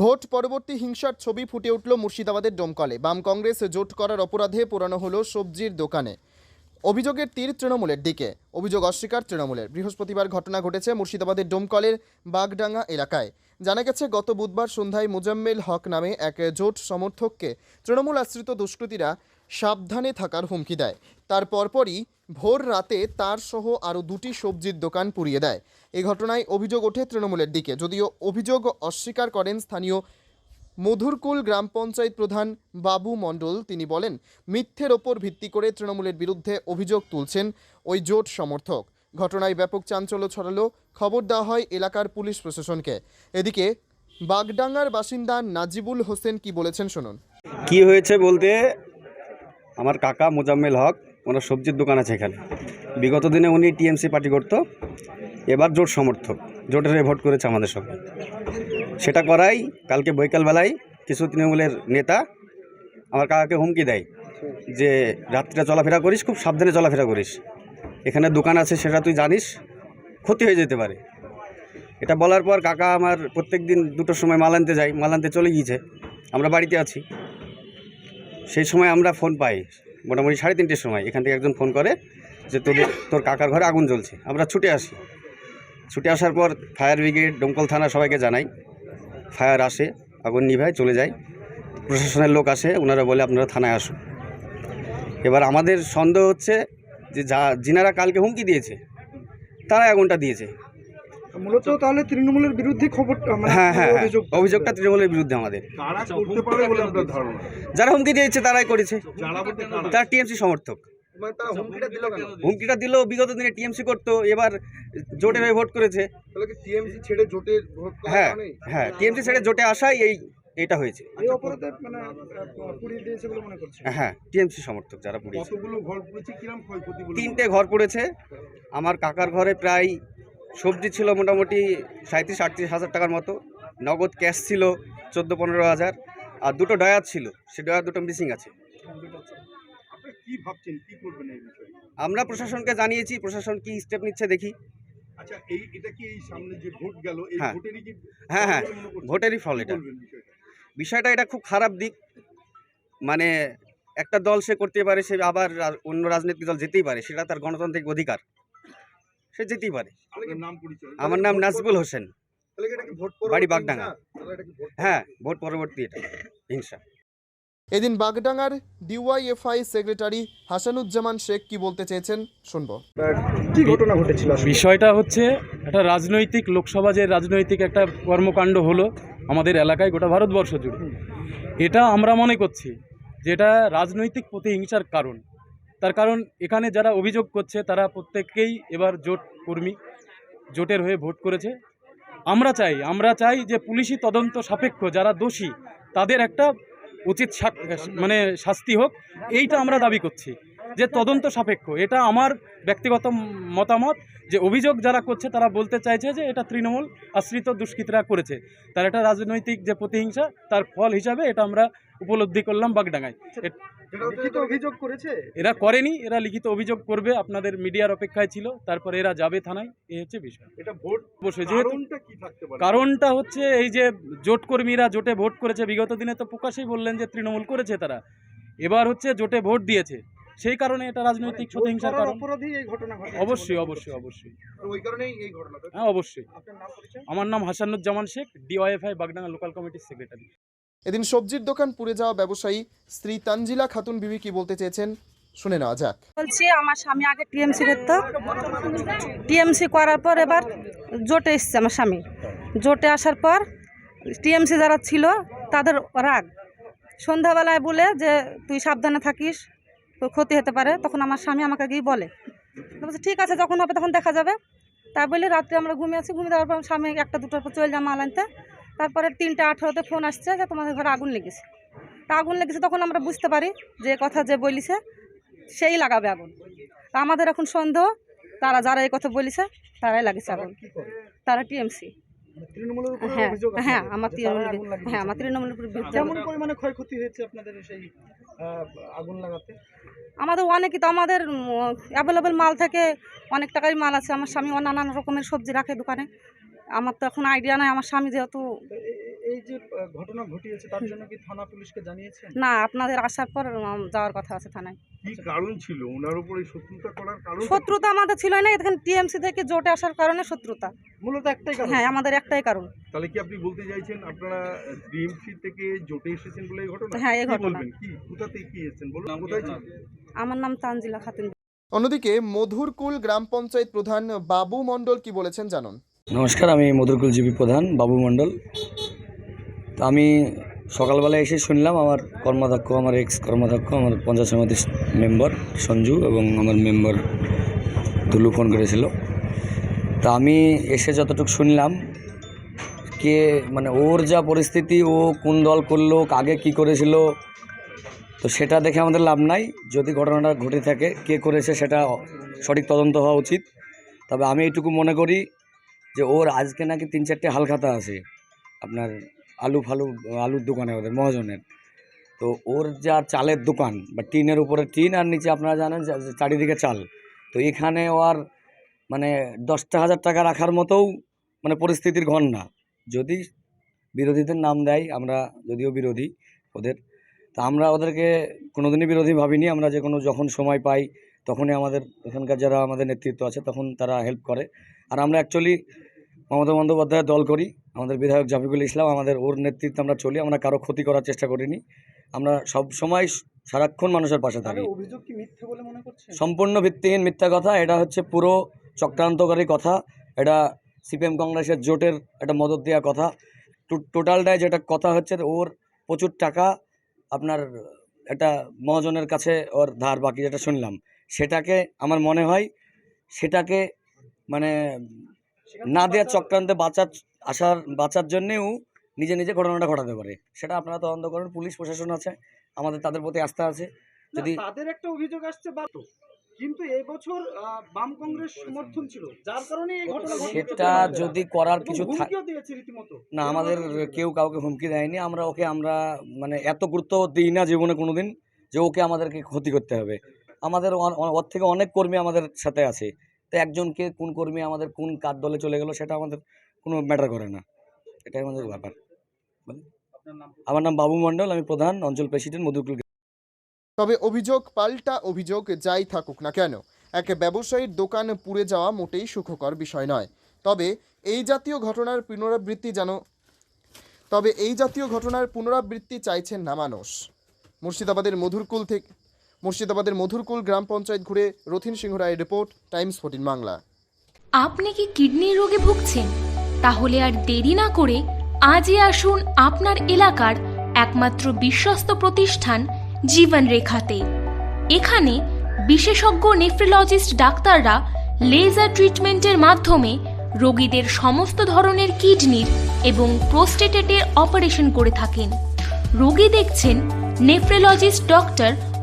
Vote পরবর্তী হিংসার ছবি ফুটে উঠল মুর্শিদাবাদের ডোমকলে। বাম কংগ্রেস জোট করার অপরাধে পোড়ানো হলো সবজির দোকানে। অভিযোগের তীর তৃণমূলের দিকে। অভিযোগ অস্বীকার তৃণমূলের। বৃহস্পতিবার ঘটনা ঘটেছে মুর্শিদাবাদের ডোমকলের বাগডাঙ্গা এলাকায়। জানা গেছে, গত বুধবার সন্ধ্যায় মুজাম্মেল হক নামে এক জোট সমর্থককে তৃণমূল আশ্রিত দুষ্কৃতীরা সাবধানে থাকার হুমকি দেয়। তার পরপরই ভোর রাতে তার সহ আরও দুটি সবজির দোকান পুড়িয়ে দেয়। এ ঘটনায় অভিযোগ ওঠে তৃণমূলের দিকে। যদিও অভিযোগ অস্বীকার করেন স্থানীয় মধুরকুল গ্রাম পঞ্চায়েত প্রধান বাবু মণ্ডল, তিনি বলেন, মিথ্যের ওপর ভিত্তি করে তৃণমূলের বিরুদ্ধে অভিযোগ তুলছেন ওই জোট সমর্থক। ঘটনায় ব্যাপক চাঞ্চল্য ছড়ালো, খবর দেওয়া হয় এলাকার পুলিশ প্রশাসনকে। এদিকে, বাগডাঙ্গার বাসিন্দা নাজিবুল হোসেন কি বলেছেন শুনুন। কি হয়েছে বলতে, আমার কাকা মোজাম্মেল হক, ওনার সবজির দোকান আছে এখানে। বিগত দিনে উনি টিএমসি পার্টি করতো, এবার জোট সমর্থক, জোটের ভোট করেছে আমাদের সঙ্গে সেটা করাই, কালকে বৈকালবেলায় কিছু তৃণমূলের নেতা আমার কাকাকে হুমকি দেয় যে রাত্রিটা চলাফেরা করিস, খুব সাবধানে চলাফেরা করিস। এখানে দোকান আছে, সেটা তুই জানিস, ক্ষতি হয়ে যেতে পারে। এটা বলার পর কাকা আমার প্রত্যেক দিন দুটোর সময় মাল আনতে যাই মাল আনতে চলে গিয়েছে। আমরা বাড়িতে আছি। সেই সময় আমরা ফোন পাই, মোটামুটি সাড়ে তিনটের সময়। এখান থেকে একজন ফোন করে যে তোদের, তোর কাকার ঘরে আগুন জ্বলছে, আমরা ছুটে আসি। ছুটে আসার পর ফায়ার ব্রিগেড ডমকল থানা সবাইকে জানাই। ফায়ার আসে আগুন নিভায় চলে যায়। প্রশাসনের লোক আসে ওনারা বলে আপনারা থানায় আসুন। এবার আমাদের সন্দেহ হচ্ছে যে যা যিনারা কালকে হুমকি দিয়েছে তারাই আগুনটা দিয়েছে। মূলত তাহলে তৃণমূলের বিরুদ্ধে খবর মানে হ্যাঁ হ্যাঁ হ্যাঁ। অভিযোগটা। তৃণমূলের বিরুদ্ধে আমাদের। কারা করতে পারে বলে আপনার ধারণা? যারা হুমকি দিয়েছে তারাই করেছে। তারা টিএমসি সমর্থক। তারা হুমকিটা দিল কেন হুমকিটা দিল বিগত দিনে টিএমসি করতো এবার জোটের হয়ে ভোট করেছে। টিএমসি ছেড়ে জোটের ভোট হ্যাঁ? হ্যাঁ টিএমসি ছেড়ে জোটে আসাই এই এটা হয়েছে। এই অপরাধে মানে মনে হ্যাঁ টিএমসি সমর্থক যারা পুড়িয়েছে। কতগুলো ঘর পড়েছে? কিরম ক্ষয়ক্ষতি বলে তিনটে ঘর পড়েছে। আমার কাকার ঘরে প্রায় সবজি ছিল মোটামুটি সাঁত্রিশ আটত্রিশ হাজার টাকার মতো। নগদ ক্যাশ ছিল চোদ্দ পনেরো হাজার। আর দুটো ডয়ার ছিল। সে ডয়ার দুটো মিসিং আছে। কি ভাবছেন? কি করবেন এই বিষয়ে? আমরা প্রশাসনকে জানিয়েছি প্রশাসন কি স্টেপ নিচ্ছে দেখি। আচ্ছা এই এটা কি এই সামনে যে ভোট গেল এই হ্যাঁ। ভোটেরই কি হ্যাঁ হ্যাঁ? ভোটেরই ফল এটা। বলবেন বিষয়টা? বিষয়টা এটা খুব খারাপ দিক। মানে একটা দল সে করতে পারে সে আবার অন্য রাজনৈতিক দল যেতেই পারে সেটা তার গণতান্ত্রিক অধিকার। সে যেতেই পারে। আপনার নাম পরিচয়? আমার নাম নাজবুল হোসেন। তাহলে কি এটা কি ভোট বাড়ি বাগডাঙ্গা। হ্যাঁ ভোট পরবর্তী এটা হিংসা এদিন বাগডাঙ্গার ডিওয়াইএফআই সেক্রেটারি হাসানুজ্জামান শেখ কি বলতে চেয়েছেন শুনব। কি ঘটনা ঘটেছিল বিষয়টা হচ্ছে একটা রাজনৈতিক লোকসভা যে রাজনৈতিক একটা কর্মকাণ্ড হলো আমাদের এলাকায় গোটা ভারতবর্ষ জুড়ে। এটা আমরা মনে করছি যে এটা রাজনৈতিক প্রতিহিংসার কারণ। তার কারণ এখানে যারা অভিযোগ করছে তারা প্রত্যেককেই এবার জোট কর্মী জোটের হয়ে ভোট করেছে। আমরা চাই আমরা চাই যে পুলিশি তদন্ত সাপেক্ষ যারা দোষী তাদের একটা উচিত মানে শাস্তি হোক, এইটা আমরা দাবি করছি যে তদন্ত সাপেক্ষ। এটা আমার ব্যক্তিগত মতামত যে অভিযোগ যারা করছে তারা বলতে চাইছে যে এটা তৃণমূল আশ্রিত দুষ্কৃতরা করেছে। তার এটা রাজনৈতিক যে প্রতিহিংসা, তার ফল হিসাবে এটা আমরা উপলব্ধি করলাম বাগডাঙ্গায়। অভিযোগ করেছে। এরা করেনি এরা লিখিত অভিযোগ করবে আপনাদের মিডিয়ার অপেক্ষায় ছিল তারপরে এরা যাবে থানায় এই হচ্ছে বিষয়। এটা ভোট বসে যেহেতু কারণটা হচ্ছে এই যে জোট কর্মীরা জোটে ভোট করেছে বিগত দিনে তো প্রকাশেই বললেন যে তৃণমূল করেছে তারা। এবার হচ্ছে জোটে ভোট দিয়েছে সেই কারণে এটা রাজনৈতিক প্রতিহিংসার করার কারণ। অবশ্যই অবশ্যই অবশ্যই? হ্যাঁ অবশ্যই। আমার নাম হাসানুজ্জামান শেখ ডিওয়াইএফআই বাগডাঙ্গা লোকাল কমিটির সেক্রেটারি। এদিন সবজির দোকান পুড়ে যাওয়া ব্যবসায়ী স্ত্রী তানজিলা খাতুন বিবি কি বলতে চেয়েছেন, শুনে নেওয়া যাক। বলছি, আমার স্বামী আগে টিএমসি করতো। টিএমসি করার পর এবার জোটে এসছে আমার স্বামী। জোটে আসার পর টিএমসি যারা ছিল, তাদের রাগ। সন্ধ্যাবেলায় বলে যে, তুই সাবধানে থাকিস, তোর ক্ষতি হতে পারে। তখন আমার স্বামী আমাকে গিয়ে বলে। বলছে, ঠিক আছে, যখন হবে তখন দেখা যাবে। তাই বলে রাত্রে আমরা ঘুমিয়ে আছি। ঘুমিয়ে দেওয়ার পর স্বামী একটা দুটোর পর চলে যা মাল তারপরে তিনটে আঠেরোতে ফোন আসছে যে তোমাদের ঘরে আগুন লেগেছে। তা আগুন লেগেছে তখন আমরা বুঝতে পারি যে কথা যে বলিছে সেই লাগাবে আগুন। তা আমাদের এখন সন্দেহ তারা যারা এই কথা বলিছে তারাই লাগিয়েছে আগুন। তারা টিএমসি। হ্যাঁ হ্যাঁ আমার লাগিয়েছে। হ্যাঁ আমার তৃণমূলের উপর কেমন পরিমাণে ক্ষয়ক্ষতি হয়েছে আপনাদের সেই আগুন লাগাতে? আমাদের অনেকই তো আমাদের অ্যাভেলেবেল মাল থেকে অনেক টাকারই মাল আছে। আমার স্বামী নানান রকমের সবজি রাখে দোকানে। আমার তো এখন আইডিয়া নাই আমার স্বামী যেহেতু এই যে ঘটনা ঘটিয়েছে তার জন্য কি থানা পুলিশকে জানিয়েছেন? না আপনাদের আসার পর যাওয়ার কথা আছে থানায়। কি কারণ ছিল? ওনার উপর শত্রুতা করার কারণ শত্রুতা আমাদের ছিল না এখানে টিএমসি থেকে জোটে আসার কারণে শত্রুতা। মূলত একটাই কারণ। হ্যাঁ আমাদের একটাই কারণ। তাহলে কি আপনি বলতে চাইছেন আপনারা ডিএমসি থেকে জোটে এসেছেন বলে এই ঘটনা? হ্যাঁ, এই ঘটনা। বলবেন? কি কোথাতে কি এসেছেন? বলুন কোথায় আমার নাম তানজিলা খাতুন। অন্যদিকে মধুরকুল গ্রাম পঞ্চায়েত প্রধান বাবু মণ্ডল কি বলেছেন জানুন। নমস্কার, আমি মধুরকুল জিবি প্রধান, বাবু মণ্ডল। তো আমি সকালবেলা এসে শুনলাম আমার কর্মাধ্যক্ষ, আমার এক্স কর্মাধ্যক্ষ আমার পঞ্চায়েত সমিতির মেম্বার সঞ্জু এবং আমার মেম্বার দুলু ফোন করেছিল। তা আমি এসে যতটুকু শুনলাম, কে মানে ওর যা পরিস্থিতি, ও কোন দল করল, আগে কি করেছিল, তো সেটা দেখে আমাদের লাভ নাই। যদি ঘটনাটা ঘটে থাকে, কে করেছে সেটা সঠিক তদন্ত হওয়া উচিত। তবে আমি এইটুকু মনে করি যে ওর আজকে নাকি তিন চারটে হালখাতা আছে আপনার আলু ফালু, আলুর দোকানে ওদের, মহাজনের। তো ওর যা চালের দোকান, বা টিনের উপরে টিন আর নিচে আপনারা জানেন চারিদিকে চাল। তো এখানে ও আর মানে দশটা হাজার টাকা রাখার মতোও মানে পরিস্থিতির ঘর না। যদি বিরোধীদের নাম দেয়, আমরা যদিও বিরোধী ওদের, তা আমরা ওদেরকে কোনোদিনই বিরোধী ভাবিনি। আমরা যে কোনো যখন সময় পাই, তখনই আমাদের, এখানকার যারা আমাদের নেতৃত্ব আছে, তখন তারা হেল্প করে। আর আমরা অ্যাকচুয়ালি মমতা বন্দ্যোপাধ্যায়ের দল করি আমাদের বিধায়ক জাফিকুল ইসলাম আমাদের ওর নেতৃত্বে আমরা চলি আমরা কারও ক্ষতি করার চেষ্টা করিনি। আমরা সব সময় সারাক্ষণ মানুষের পাশে থাকি। সম্পূর্ণ ভিত্তিহীন মিথ্যা কথা এটা হচ্ছে পুরো চক্রান্তকারী কথা এটা সিপিএম কংগ্রেসের জোটের একটা মদত দেওয়া কথা। টোটালটায় যেটা কথা হচ্ছে ওর প্রচুর টাকা আপনার একটা মহাজনের কাছে ওর ধার বাকি যেটা শুনলাম। সেটাকে আমার মনে হয় সেটাকে মানে না দেওয়ার চক্রান্তে বাঁচার আসার বাঁচার জন্যেও নিজে নিজে ঘটনাটা ঘটাতে পারে। সেটা আপনারা তদন্ত করেন পুলিশ প্রশাসন আছে আমাদের তাদের প্রতি আস্থা আছে। যদি তাদের একটা অভিযোগ আসছে কিন্তু এই বছর বাম কংগ্রেস সমর্থন ছিল যার কারণে এই ঘটনা সেটা যদি করার কিছু না আমাদের কেউ কাউকে হুমকি দেয়নি। আমরা ওকে আমরা মানে এত গুরুত্ব দিই না জীবনে কোনো দিন যে ওকে আমাদেরকে ক্ষতি করতে হবে। আমাদের ওর থেকে অনেক কর্মী আমাদের সাথে আছে। তো একজনকে কোন কর্মী আমাদের কোন কার দলে চলে গেল সেটা আমাদের কোনো ম্যাটার করে না। এটাই আমাদের ব্যাপার। আমার নাম বাবু মণ্ডল আমি প্রধান অঞ্চল প্রেসিডেন্ট মধুকুল তবে অভিযোগ পাল্টা অভিযোগ যাই থাকুক না কেন এক ব্যবসায়ীর দোকান পুড়ে যাওয়া মোটেই সুখকর বিষয় নয়। তবে এই জাতীয় ঘটনার পুনরাবৃত্তি যেন তবে এই জাতীয় ঘটনার পুনরাবৃত্তি চাইছেন না মানুষ। মুর্শিদাবাদের মধুরকুল থেকে মুর্শিদাবাদের মধুরকুল গ্রাম পঞ্চায়েত ঘুরে রথিন সিংহ রায়ের রিপোর্ট, টাইমস ফোর্টিন বাংলা। আপনি কি কিডনির রোগে ভুগছেন? তাহলে আর দেরি না করে আজই আসুন আপনার এলাকার একমাত্র বিশ্বস্ত প্রতিষ্ঠান জীবন রেখাতে এখানে বিশেষজ্ঞ নেফ্রোলজিস্ট ডাক্তাররা লেজার ট্রিটমেন্টের মাধ্যমে রোগীদের সমস্ত ধরনের কিডনির এবং প্রোস্টেটেটের অপারেশন করে থাকেন। রোগী দেখছেন nephrologist doctor